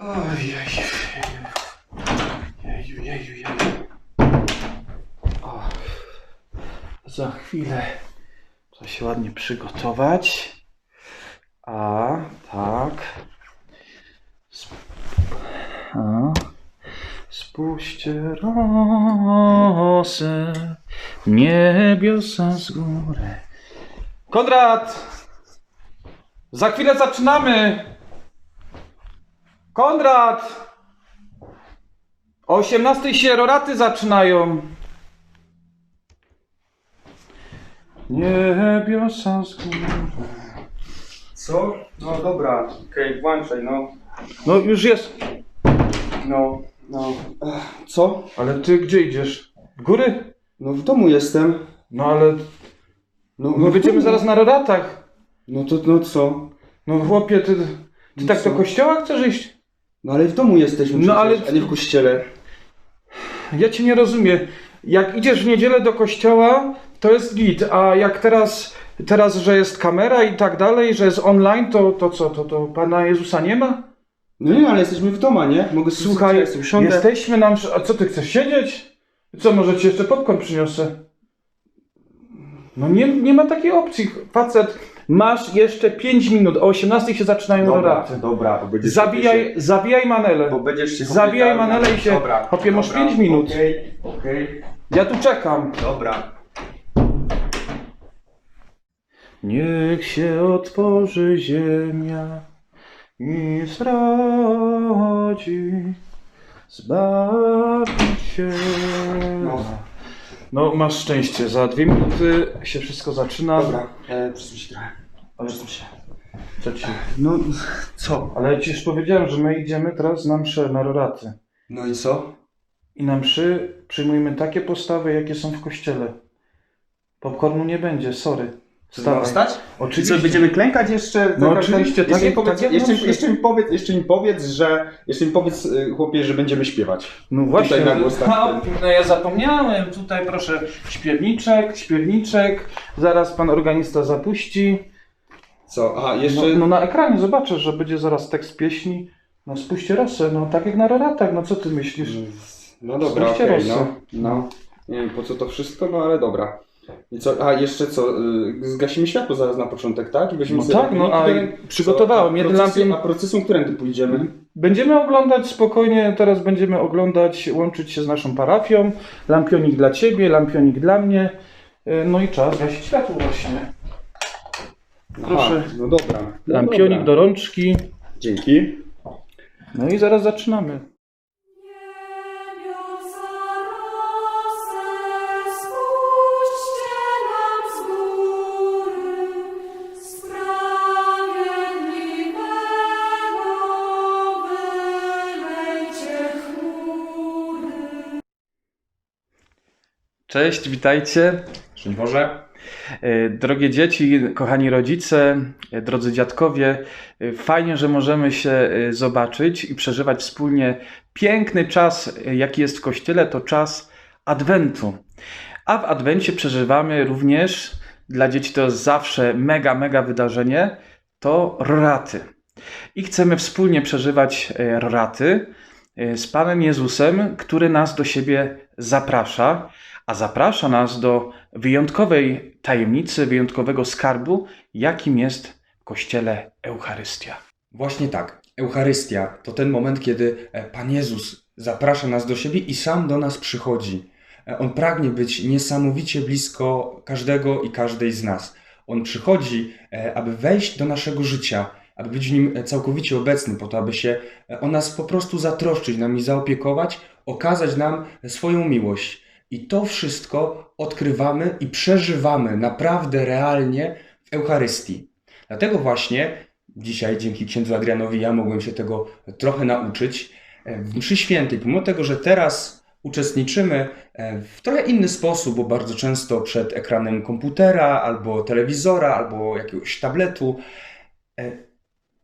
Ojej. Jeju, jeju, jeju. O. Za chwilę trzeba się ładnie przygotować. A, tak. A. Spuśćcie rosę niebiosa z góry. Konrad! Za chwilę zaczynamy! Konrad! O 18 się roraty zaczynają. Niebiosa góry. Co? No dobra, okej, włączaj, no. No już jest. No, no. Ech, Co? Ale ty gdzie idziesz? W góry? No w domu jestem. No ale No, w będziemy zaraz na roratach. No to, no co? No chłopie, ty, ty No tak co? do kościoła chcesz iść? No ale w domu jesteśmy No, przecież, ale- a nie w kościele. Ja cię nie rozumiem. Jak idziesz w niedzielę do kościoła, to jest git, a jak teraz, teraz, że jest kamera i tak dalej, że jest online, to, to co, to, to Pana Jezusa nie ma? No nie, ale jesteśmy w domu, nie? Mogę Słuchaj, usiądę. jesteśmy nam... A co, ty chcesz siedzieć? Co, może ci jeszcze popcorn przyniosę? No nie, nie ma takiej opcji, facet. Masz jeszcze 5 minut, o 18 się zaczynają Dobra, roraty. dobra, bo będziesz Zabijaj, zabijaj manele. Bo będziesz się Zabijaj manele i się- Dobra, chopie, masz dobra, pięć minut. Okej, okej, Ja tu czekam. dobra. Niech się otworzy ziemia i zrodzi, zbawić się. No. No, masz szczęście, za dwie minuty się wszystko zaczyna. Dobra, e, przesuń się trochę. Ale Przesuń się. co ci? No, co? Ale ja ci już powiedziałem, że my idziemy teraz na mszę, na roraty. No i co? I na mszy przyjmujemy takie postawy, jakie są w kościele. Popcornu nie będzie, sorry. Wstawaj. Wstawaj. Wstać? Oczywiście. Co, będziemy klękać jeszcze? No Tak, oczywiście, tak, jeszcze, mi powiedz, tak jeszcze, wsi. jeszcze, mi powiedz, jeszcze mi powiedz, że... Jeszcze mi powiedz, y, chłopie, że będziemy śpiewać. No właśnie, Tutaj na głos tak no, no ja zapomniałem, tutaj proszę śpiewniczek, śpiewniczek, zaraz pan organista zapuści. Co? Aha, jeszcze... No, no na ekranie zobaczysz, że będzie zaraz tekst pieśni. No spuśćcie rosę, no tak jak na roratach, no co ty myślisz? No dobra, okej, rosę. no, no. Nie wiem po co to wszystko, no ale dobra. I co, a jeszcze co, y, zgasimy światło zaraz na początek, tak? I weźmiemy No tak, no, a co, przygotowałem, a jeden lampie- A procesją, którędy pójdziemy? Będziemy oglądać spokojnie, teraz będziemy oglądać, łączyć się z naszą parafią. Lampionik dla ciebie, lampionik dla mnie. Y, No i czas gasić światło właśnie. Proszę. Aha, no dobra. No Lampionik dobra. do rączki. Dzięki. No i zaraz zaczynamy. Cześć, witajcie. Szczęść Boże. E, Drogie dzieci, kochani rodzice, e, drodzy dziadkowie, e, fajnie, że możemy się zobaczyć i przeżywać wspólnie piękny czas, jaki jest w kościele, to czas Adwentu. A w Adwencie przeżywamy również, dla dzieci to jest zawsze mega, mega wydarzenie, to roraty. I chcemy wspólnie przeżywać roraty z Panem Jezusem, który nas do siebie zaprasza, a zaprasza nas do wyjątkowej tajemnicy, wyjątkowego skarbu, jakim jest w Kościele Eucharystia. Właśnie tak. Eucharystia to ten moment, kiedy e, Pan Jezus zaprasza nas do siebie i sam do nas przychodzi. E, On pragnie być niesamowicie blisko każdego i każdej z nas. On przychodzi, e, aby wejść do naszego życia, aby być w nim całkowicie obecny, po to, aby się o nas po prostu zatroszczyć, nami zaopiekować, okazać nam swoją miłość. I to wszystko odkrywamy i przeżywamy naprawdę realnie w Eucharystii. Dlatego właśnie dzisiaj dzięki księdzu Adrianowi ja mogłem się tego trochę nauczyć. E, W mszy świętej, pomimo tego, że teraz uczestniczymy e, w trochę inny sposób, bo bardzo często przed ekranem komputera, albo telewizora, albo jakiegoś tabletu, e,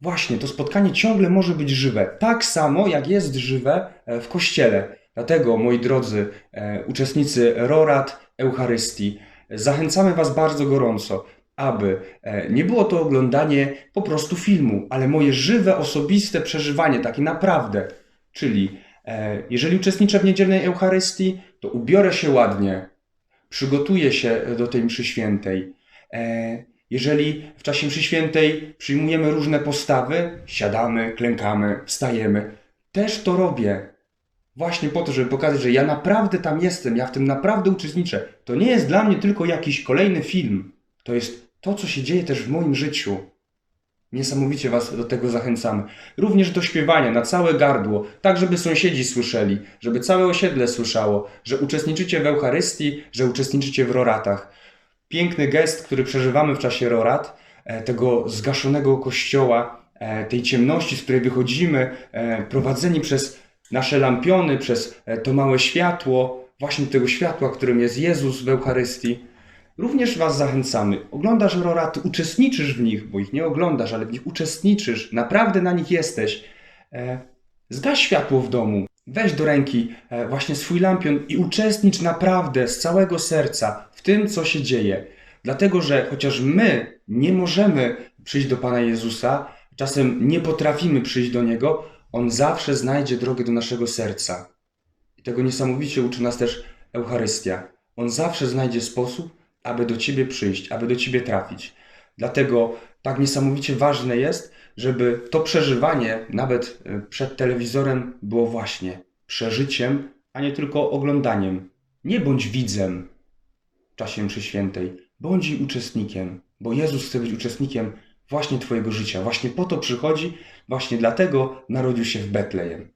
właśnie to spotkanie ciągle może być żywe. Tak samo jak jest żywe w kościele. Dlatego, moi drodzy e, uczestnicy Rorat Eucharystii, zachęcamy Was bardzo gorąco, aby e, nie było to oglądanie po prostu filmu, ale moje żywe, osobiste przeżywanie, takie naprawdę. Czyli e, jeżeli uczestniczę w niedzielnej Eucharystii, to ubiorę się ładnie, przygotuję się do tej mszy świętej. E, Jeżeli w czasie mszy świętej przyjmujemy różne postawy, siadamy, klękamy, wstajemy, też to robię. Właśnie po to, żeby pokazać, że ja naprawdę tam jestem, ja w tym naprawdę uczestniczę. To nie jest dla mnie tylko jakiś kolejny film. To jest to, co się dzieje też w moim życiu. Niesamowicie Was do tego zachęcamy. Również do śpiewania na całe gardło, tak żeby sąsiedzi słyszeli, żeby całe osiedle słyszało, że uczestniczycie w Eucharystii, że uczestniczycie w roratach. Piękny gest, który przeżywamy w czasie rorat, e, tego zgaszonego kościoła, e, tej ciemności, z której wychodzimy, e, prowadzeni przez nasze lampiony, przez e, to małe światło, właśnie tego światła, którym jest Jezus w Eucharystii. Również Was zachęcamy. Oglądasz roraty, uczestniczysz w nich, bo ich nie oglądasz, ale w nich uczestniczysz, naprawdę na nich jesteś. E, zgaś światło w domu, weź do ręki e, właśnie swój lampion i uczestnicz naprawdę z całego serca w tym, co się dzieje. Dlatego, że chociaż my nie możemy przyjść do Pana Jezusa, czasem nie potrafimy przyjść do Niego, On zawsze znajdzie drogę do naszego serca. I tego niesamowicie uczy nas też Eucharystia. On zawsze znajdzie sposób, aby do Ciebie przyjść, aby do Ciebie trafić. Dlatego tak niesamowicie ważne jest, żeby to przeżywanie, nawet e, przed telewizorem, było właśnie przeżyciem, a nie tylko oglądaniem. Nie bądź widzem w czasie mszy świętej, bądź uczestnikiem, bo Jezus chce być uczestnikiem właśnie Twojego życia. Właśnie po to przychodzi, właśnie dlatego narodził się w Betlejem.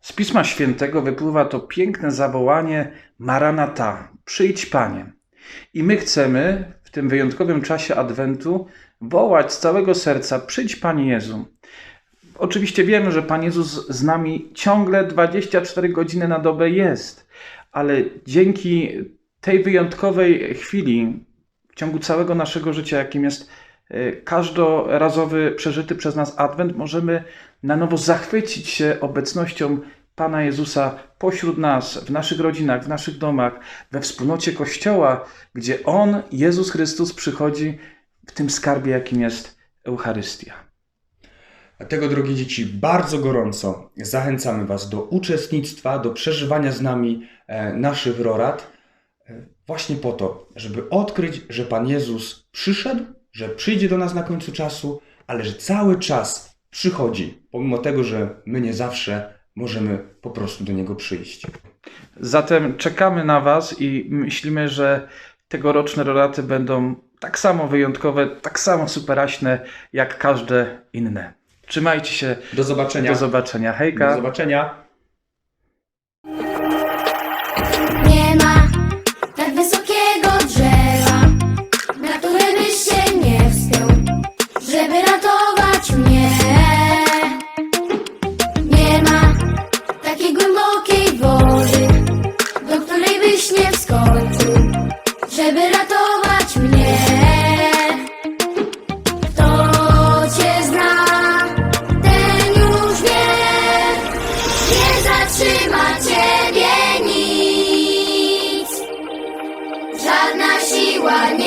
Z Pisma Świętego wypływa to piękne zawołanie Maranata, przyjdź Panie. I my chcemy w tym wyjątkowym czasie Adwentu wołać z całego serca, przyjdź Panie Jezu. Oczywiście wiemy, że Pan Jezus z nami ciągle 24 godziny na dobę jest, ale dzięki tej wyjątkowej chwili w ciągu całego naszego życia, jakim jest każdorazowy przeżyty przez nas Adwent, możemy na nowo zachwycić się obecnością Pana Jezusa pośród nas, w naszych rodzinach, w naszych domach, we wspólnocie Kościoła, gdzie On, Jezus Chrystus, przychodzi w tym skarbie, jakim jest Eucharystia. Dlatego, drogie dzieci, bardzo gorąco zachęcamy Was do uczestnictwa, do przeżywania z nami e, naszych rorat, e, właśnie po to, żeby odkryć, że Pan Jezus przyszedł, że przyjdzie do nas na końcu czasu, ale że cały czas przychodzi, pomimo tego, że my nie zawsze możemy po prostu do Niego przyjść. Zatem czekamy na Was i myślimy, że tegoroczne roraty będą tak samo wyjątkowe, tak samo superaśne jak każde inne. Trzymajcie się. Do zobaczenia. Do zobaczenia. Hejka. Do zobaczenia. Siła nie